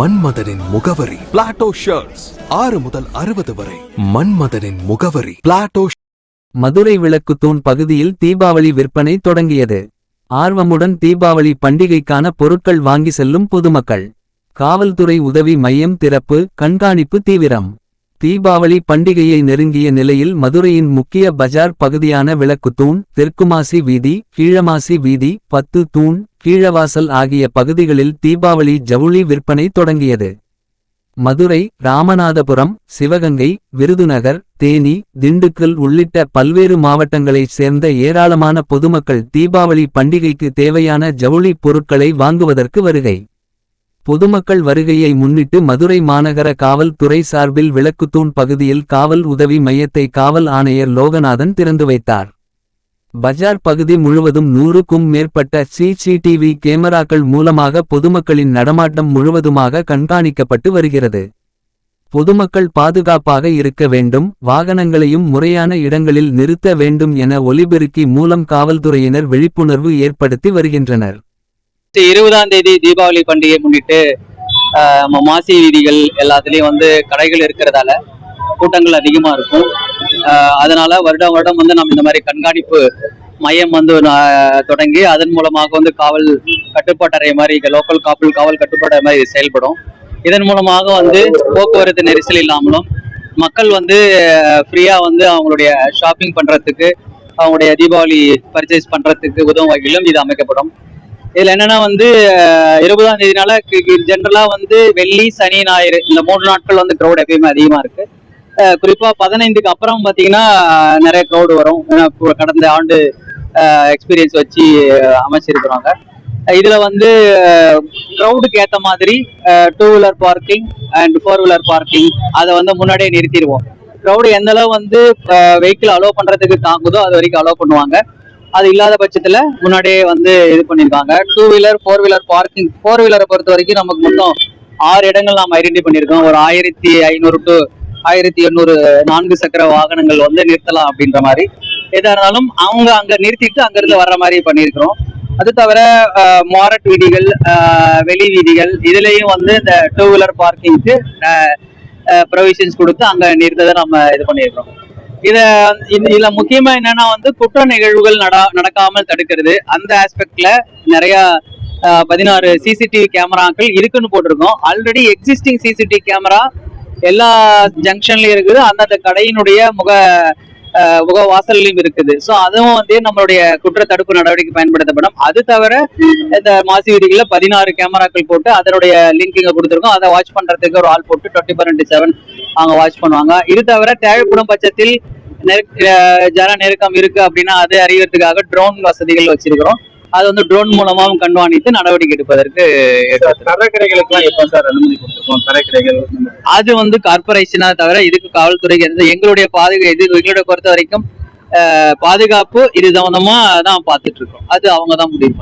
மன்மதனின் முகவரி. Plato shirts ஆறு முதல் அறுபது வரை. மன்மதனின் முகவரி. பிளாட்டோ மதுரை விளக்கு தூண் பகுதியில் தீபாவளி விற்பனை தொடங்கியது. ஆர்வமுடன் தீபாவளி பண்டிகைக்கான பொருட்கள் வாங்கி செல்லும் பொதுமக்கள். காவல்துறை உதவி மையம் திறப்பு கண்காணிப்பு தீவிரம். தீபாவளி பண்டிகையை நெருங்கிய நிலையில் மதுரையின் முக்கிய பஜார் பகுதியான விளக்குத்தூண் தெற்குமாசி வீதி கீழமாசி வீதி பத்து தூண் கீழவாசல் ஆகிய பகுதிகளில் தீபாவளி ஜவுளி விற்பனை தொடங்கியது. மதுரை ராமநாதபுரம் சிவகங்கை விருதுநகர் தேனி திண்டுக்கல் உள்ளிட்ட பல்வேறு மாவட்டங்களைச் சேர்ந்த ஏராளமான பொதுமக்கள் தீபாவளி பண்டிகைக்கு தேவையான ஜவுளி பொருட்களை வாங்குவதற்கு வருகை. பொதுமக்கள் வருகையை முன்னிட்டு மதுரை மாநகர காவல்துறை சார்பில் விளக்குத்தூண் பகுதியில் காவல் உதவி மையத்தை காவல் ஆணையர் லோகநாதன் திறந்து வைத்தார். பஜார் பகுதி முழுவதும் நூறுக்கும் மேற்பட்ட சிசிடிவி கேமராக்கள் மூலமாக பொதுமக்களின் நடமாட்டம் முழுவதுமாக கண்காணிக்கப்பட்டு வருகிறது. பொதுமக்கள் பாதுகாப்பாக இருக்க வேண்டும் வாகனங்களையும் முறையான இடங்களில் நிறுத்த வேண்டும் என ஒலிபெருக்கி மூலம் காவல்துறையினர் விழிப்புணர்வு ஏற்படுத்தி வருகின்றனர். இருபதாம் தேதி தீபாவளி பண்டிகையை முன்னிட்டு மாசி வீதிகள் எல்லாத்துலேயும் வந்து கடைகள் இருக்கிறதால கூட்டங்கள் அதிகமாக இருக்கும். அதனால வருடம் வருடம் வந்து நம்ம இந்த மாதிரி கண்காணிப்பு மையம் வந்து தொடங்கி அதன் மூலமாக வந்து காவல் கட்டுப்பாட்டறை மாதிரி லோக்கல் லோக்கல் காவல் காவல் கட்டுப்பாட்டறை மாதிரி செயல்படும். இதன் மூலமாக வந்து போக்குவரத்து நெரிசல் இல்லாமலும் மக்கள் வந்து ஃப்ரீயா வந்து அவங்களுடைய ஷாப்பிங் பண்றதுக்கு அவங்களுடைய தீபாவளி பர்ச்சேஸ் பண்றதுக்கு உதவும் வகையிலும் இது அமைக்கப்படும். இதுல என்னன்னா வந்து இருபதாம் தேதினால ஜென்ரலா வந்து வெள்ளி சனி ஞாயிறு இந்த மூணு நாட்கள் வந்து க்ரௌட் எப்பயுமே அதிகமா இருக்கு. குறிப்பா பதினைந்துக்கு அப்புறம் பாத்தீங்கன்னா நிறைய க்ரௌடு வரும். கடந்த ஆண்டு எக்ஸ்பீரியன்ஸ் வச்சு அமைச்சிருக்கிறாங்க. இதுல வந்து க்ரௌடுக்கு ஏத்த மாதிரி two wheeler parking and four wheeler parking அதை வந்து முன்னாடியே நிறுத்திடுவோம். க்ரௌடு எந்த அளவு வந்து வெஹிக்கிள் அலோவ் பண்றதுக்கு தாங்குதோ அது வரைக்கும் அலோவ் பண்ணுவாங்க. அது இல்லாத பட்சத்துல முன்னாடியே வந்து இது பண்ணிருக்காங்க two wheeler four wheeler parking four வீலரை பொறுத்த வரைக்கும் நமக்கு மொத்தம் ஆறு இடங்கள் நாம் ஐடென்டி பண்ணியிருக்கோம். ஒரு ஆயிரத்தி ஐநூறு டு ஆயிரத்தி எண்ணூறு நான்கு சக்கர வாகனங்கள் வந்து நிறுத்தலாம் அப்படின்ற மாதிரி. எதா இருந்தாலும் அவங்க அங்க நிறுத்திட்டு அங்க இருந்து வர்ற மாதிரி பண்ணியிருக்கிறோம். அது தவிர மாரட் வீதிகள் வெளி வீதிகள் இதுலயும் வந்து இந்த டூ வீலர் பார்க்கிங்க்கு ப்ரொவிஷன்ஸ் கொடுத்து அங்க நிறுத்ததை நம்ம இது பண்ணியிருக்கிறோம். இத இதுல முக்கியமா என்னன்னா வந்து குற்ற நிகழ்வுகள் நட நடக்காமல் தடுக்கிறது. அந்த ஆஸ்பெக்ட்ல நிறைய பதினாறு சிசிடிவி கேமராக்கள் இருக்குன்னு போட்டிருக்கோம். ஆல்ரெடி எக்ஸிஸ்டிங் சிசிடிவி கேமரா எல்லா ஜங்ஷன்லயும் இருக்குது. அந்தந்த கடையினுடைய முக முக வாசல்லையும் இருக்குது. ஸோ அதுவும் வந்து நம்மளுடைய குற்ற தடுப்பு நடவடிக்கை பயன்படுத்தப்படும். அது தவிர இந்த மாசி வீதிகளில் பதினாறு கேமராக்கள் போட்டு அதனுடைய லிங்கிங்க கொடுத்துருக்கோம். அதை வாட்ச் பண்றதுக்கு ஒரு ஆள் போட்டு டுவெண்ட்டி ஃபோர் இன்ட்டு செவன் அவங்க வாட்ச் பண்ணுவாங்க. இது தவிர தேவைப்படும் பட்சத்தில் நெருக்- ஜன நெருக்கம் இருக்கு அப்படின்னா அதை அறியறதுக்காக ட்ரோன் வசதிகள் வச்சிருக்கிறோம். அது வந்து ட்ரோன் மூலமாவும் கண்காணித்து நடவடிக்கை எடுப்பதற்கு அது வந்து கார்பரேஷனா தவிர இதுக்கு காவல்துறைக்கு எந்த எங்களுடைய பாதுகா இது எங்களுடைய பொறுத்த வரைக்கும் பாதுகாப்பு இது சம்பந்தமா தான் பார்த்துட்டு இருக்கோம் அது அவங்க தான் முடிவு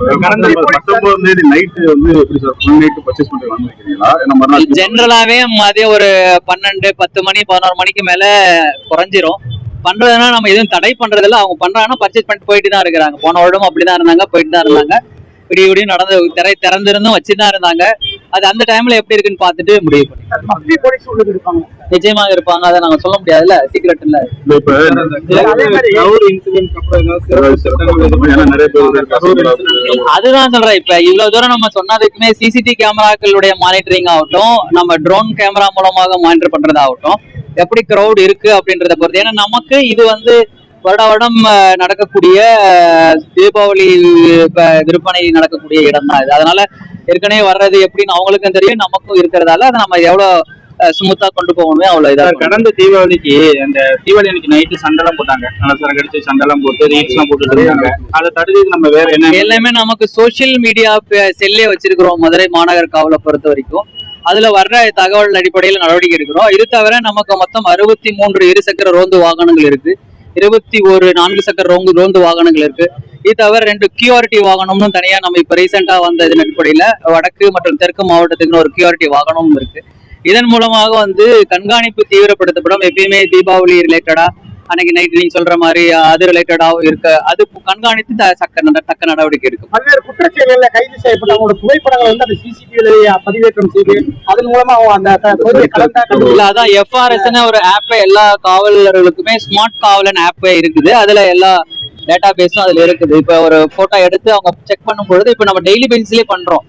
ஜென்ரலாவே மதியம் ஒரு பன்னெண்டு பத்து மணி பதினோரு மணிக்கு மேல குறைஞ்சிரும். பண்றதுனா நம்ம எதுவும் தடை பண்றதில்ல. அவங்க பண்றாங்கன்னா பர்ச்சேஸ் பண்ணிட்டு போயிட்டு தான் இருக்கிறாங்க. போன வருடம் அப்படிதான் இருந்தாங்க போயிட்டு தான் இருந்தாங்க. விடிய விடிய நடந்து திரை திறந்திருந்தும் வச்சுதான் இருந்தாங்க. அது அந்த டைம்ல எப்படி இருக்குன்னு பார்த்துட்டு முடிவு பண்ணி நிச்சயமாக இருப்பாங்க. அதை நாங்க சொல்ல முடியாதுல்ல. சீக்கிரட் இல்ல. அதுதான் சொல்றேன். இப்ப இவ்வளவு தூரம் நம்ம சொன்னதுக்குமே சிசிடிவி கேமராக்களுடைய மானிட்டரிங் ஆகட்டும் நம்ம ட்ரோன் கேமரா மூலமாக மானிட்டர் பண்றது ஆகட்டும் எப்படி கிரௌட் இருக்கு அப்படின்றத பொறுத்து. ஏன்னா நமக்கு இது வந்து வருட வருடம் நடக்கக்கூடிய தீபாவளி விற்பனை நடக்கக்கூடிய இடம் தான் இது. அதனால ஏற்கனவே வர்றது எப்படின்னு அவங்களுக்கும் தெரியும் நமக்கும் இருக்கிறதால அதை நம்ம எவ்வளவு ஸ்மூத்தா கொண்டு போகணுமே அவ்வளவு இதா கடந்த தீபாவளிக்கு அந்த தீபாவளி அன்னைக்கு நைட்டு சண்டைலாம் போட்டாங்க. நல்லா சார் கடிச்சு சண்டைலாம் போட்டு ரீல்ஸ் எல்லாம் இருந்தாங்க. அதை தடுத்து நம்ம வேற என்ன? எல்லாமே நமக்கு சோஷியல் மீடியா செல்லே வச்சிருக்கிறோம். மதுரை மாநகர் காவலை பொறுத்த வரைக்கும். அதுல வர்ற தகவல் அடிப்படையில் நடவடிக்கை எடுக்கிறோம். இது தவிர நமக்கு மொத்தம் அறுபத்தி மூன்று இருசக்கர ரோந்து வாகனங்கள் இருக்கு. இருபத்தி ஒரு நான்கு சக்கர ரோந்து ரோந்து வாகனங்கள் இருக்கு. இது தவிர ரெண்டு கியூஆர்டி வாகனம்னு தனியா நம்ம இப்ப ரீசெண்டா வந்த இதன் அடிப்படையில வடக்கு மற்றும் தெற்கு மாவட்டத்துக்குன்னு ஒரு கியூஆர்டி வாகனமும் இருக்கு. இதன் மூலமாக வந்து கண்காணிப்பு தீவிரப்படுத்தப்படும். எப்பயுமே தீபாவளி ரிலேட்டடா அன்னைக்கு நைட் நீங்க சொல்ற மாதிரி அது ரிலேட்டடாவும் இருக்கு. அது கண்காணித்து தக்க தக்க நடவடிக்கை எடுக்கும். பல்வேறு குற்றச்செயல்கள்ல கைது செய்யப்பட்டவங்களோட புகைப்படங்களை வந்து அந்த சிசிடிவில பதிவேற்றம் செய்து அதன் மூலமா அந்த அதான் எஃப்ஆர்எஸ் ஒரு ஆப் எல்லா காவலர்களுக்குமே ஸ்மார்ட் காவலன் ஆப் இருக்குது. அதுல எல்லா டேட்டா பேஸும் அதுல இருக்குது. இப்ப ஒரு போட்டோ எடுத்து அவங்க செக் பண்ணும் பொழுது இப்ப நம்ம டெய்லி பேசிஸ்லயே பண்றோம்.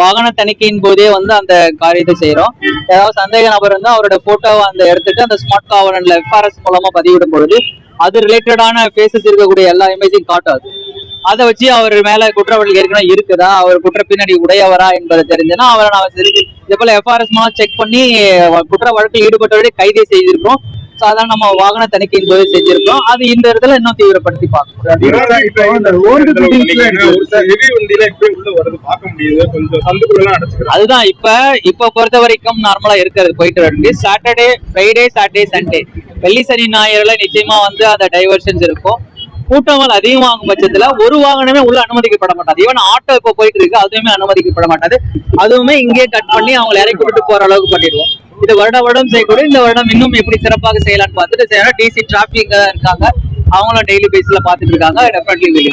வாகன தணிக்கையின் போதே வந்து அந்த காரியத்தை செய்யறோம் ஏதாவது சந்தேக நபர் இருந்தால் அவரோட போட்டோவை அந்த எடுத்துட்டு அந்த ஸ்மார்ட் காவலன்ல எஃப்ஆர்எஸ் மூலமா பதிவிடும் பொழுது அது ரிலேட்டடான பேசஸ் இருக்கக்கூடிய எல்லா இமேஜையும் காட்டாது. அதை வச்சு அவர் மேல குற்றவாளிகள் ஏற்கனவே இருக்குதா? அவர் குற்ற பின்னணி உடையவரா என்பதை தெரிஞ்சுன்னா அவரை நான் இதே போல எஃப்ஆர்எஸ் மூலம் செக் பண்ணி குற்ற வழக்கில் ஈடுபட்டவரை கைதை செய்திருக்கோம். சாதாரண நம்ம வாகன தணிக்கையின் போது செஞ்சிருக்கோம். அது இந்த இடத்துல இன்னும் தீவிரப்படுத்தி பார்க்கணும். அதுதான் இப்ப இப்ப பொறுத்த வரைக்கும் நார்மலா இருக்கிறது போயிட்டு இருக்கு சாட்டர்டே ஃப்ரைடே சாட்டர்டே சண்டே வெள்ளி சனி ஞாயிறுல நிச்சயமா வந்து அந்த டைவர்ஷன்ஸ் இருக்கும். கூட்டங்கள் அதிகமாகும் பட்சத்துல ஒரு வாகனமே உள்ள அனுமதிக்கப்பட மாட்டாது. ஈவன் ஆட்டோ இப்ப போயிட்டு இருக்கு அதுவுமே அனுமதிக்கப்பட மாட்டாது. அதுவுமே இங்கே கட் பண்ணி அவங்களை இறக்கி விட்டு போற அளவுக்கு பண்ணிடுவோம். இது வருட வருடம் செய்யக்கூடிய இந்த வருடம் இன்னும் எப்படி சிறப்பாக செய்யலாம்னு பார்த்துட்டு டிசி டிராபிக் இருக்காங்க. அவங்களும் டெய்லி பேஸ்ல பாத்துட்டு இருக்காங்க. டெஃபினெட்லி வெளியே